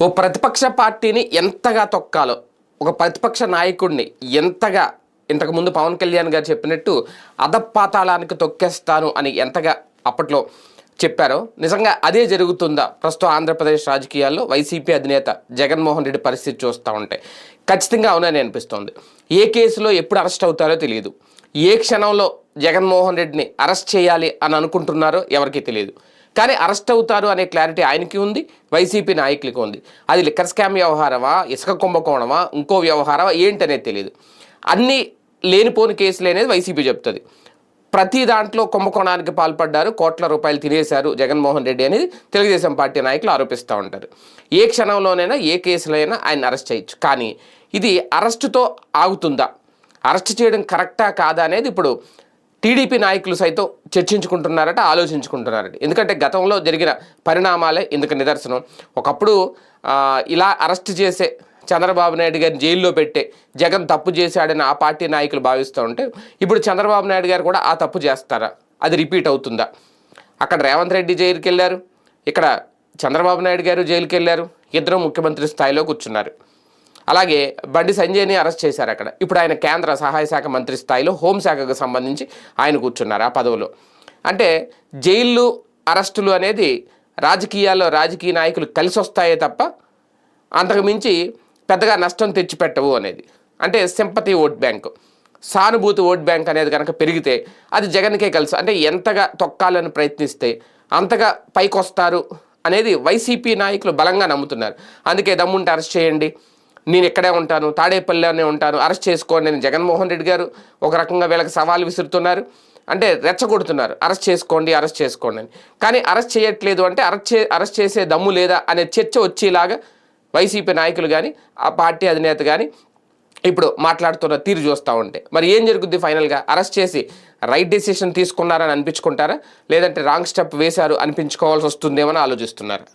ఓ ప్రతిపక్ష పార్టీని ఎంతగా తొక్కాలో ఒక ప్రతిపక్ష నాయకుడిని ఎంతగా ఇంతకుముందు పవన్ కళ్యాణ్ గారు చెప్పినట్టు అధపాతాళానికి తొక్కేస్తాను అని ఎంతగా అప్పట్లో చెప్పారో నిజంగా అదే జరుగుతుందా? ప్రస్తుతం ఆంధ్రప్రదేశ్ రాజకీయాల్లో వైసీపీ అధినేత జగన్మోహన్ రెడ్డి పరిస్థితి చూస్తూ ఉంటే ఖచ్చితంగా అవునని అనిపిస్తోంది. ఏ కేసులో ఎప్పుడు అరెస్ట్ అవుతారో తెలియదు ఏ క్షణంలో జగన్మోహన్ రెడ్డిని అరెస్ట్ చేయాలి అని అనుకుంటున్నారో ఎవరికీ తెలియదు కానీ అరెస్ట్ అవుతారు అనే క్లారిటీ ఆయనకి ఉంది వైసీపీ నాయకులకి ఉంది. అది లిక్కర్ స్కామ్ వ్యవహారమా ఇసుక కుంభకోణమా ఇంకో వ్యవహారమా ఏంటనేది తెలియదు అన్నీ లేనిపోని కేసులు అనేది వైసీపీ చెప్తుంది. ప్రతి దాంట్లో కుంభకోణానికి పాల్పడ్డారు కోట్ల రూపాయలు తినేశారు జగన్మోహన్ రెడ్డి అనేది తెలుగుదేశం పార్టీ నాయకులు ఆరోపిస్తూ ఉంటారు. ఏ క్షణంలోనైనా ఏ కేసులైనా ఆయన అరెస్ట్ చేయొచ్చు. కానీ ఇది అరెస్టుతో ఆగుతుందా? అరెస్ట్ చేయడం కరెక్టా కాదా అనేది ఇప్పుడు టీడీపీ నాయకులు సైతం చర్చించుకుంటున్నారట ఆలోచించుకుంటున్నారట. ఎందుకంటే గతంలో జరిగిన పరిణామాలే ఇందుకు నిదర్శనం. ఒకప్పుడు ఇలా అరెస్ట్ చేసే చంద్రబాబు నాయుడు గారిని జైల్లో పెట్టే జగన్ తప్పు చేశాడని ఆ పార్టీ నాయకులు భావిస్తూ ఉంటే ఇప్పుడు చంద్రబాబు నాయుడు గారు కూడా ఆ తప్పు చేస్తారా? అది రిపీట్ అవుతుందా? అక్కడ రేవంత్ రెడ్డి జైలుకి వెళ్ళారు ఇక్కడ చంద్రబాబు నాయుడు గారు జైలుకి వెళ్ళారు ఇద్దరు ముఖ్యమంత్రి స్థాయిలో కూర్చున్నారు. అలాగే బండి సంజయ్ని అరెస్ట్ చేశారు అక్కడ. ఇప్పుడు ఆయన కేంద్ర సహాయ శాఖ మంత్రి స్థాయిలో హోంశాఖకు సంబంధించి ఆయన కూర్చున్నారు ఆ పదవిలో. అంటే జైళ్ళు అరెస్టులు అనేది రాజకీయాల్లో రాజకీయ నాయకులు కలిసి వస్తాయే తప్ప అంతకు మించి పెద్దగా నష్టం తెచ్చిపెట్టవు అనేది. అంటే సింపతి ఓట్ బ్యాంక్. సానుభూతి ఓట్ బ్యాంక్ అనేది కనుక పెరిగితే అది జగన్కే కలిసి అంటే ఎంతగా తొక్కాలని ప్రయత్నిస్తే అంతగా పైకొస్తారు అనేది వైసీపీ నాయకులు బలంగా నమ్ముతున్నారు. అందుకే దమ్ముంటే అరెస్ట్ చేయండి. నేను ఇక్కడే ఉంటాను తాడేపల్లిలోనే ఉంటాను అరెస్ట్ చేసుకోండి అని జగన్మోహన్ రెడ్డి గారు ఒక రకంగా వీళ్ళకి సవాల్ విసురుతున్నారు. అంటే రెచ్చగొడుతున్నారు. అరెస్ట్ చేసుకోండి అరెస్ట్ చేసుకోండి అని. కానీ అరెస్ట్ చేయట్లేదు అంటే అరెస్ట్ చే అరెస్ట్ చేసే దమ్ము లేదా అనే చర్చ వచ్చేలాగా వైసీపీ నాయకులు కానీ ఆ పార్టీ అధినేత కానీ ఇప్పుడు మాట్లాడుతున్న తీరు చూస్తూ ఉంటే. మరి ఏం జరుగుద్ది ఫైనల్గా? అరెస్ట్ చేసి రైట్ డెసిషన్ తీసుకున్నారని అనిపించుకుంటారా? లేదంటే రాంగ్ స్టెప్ వేశారు అనిపించుకోవాల్సి వస్తుందేమని ఆలోచిస్తున్నారు?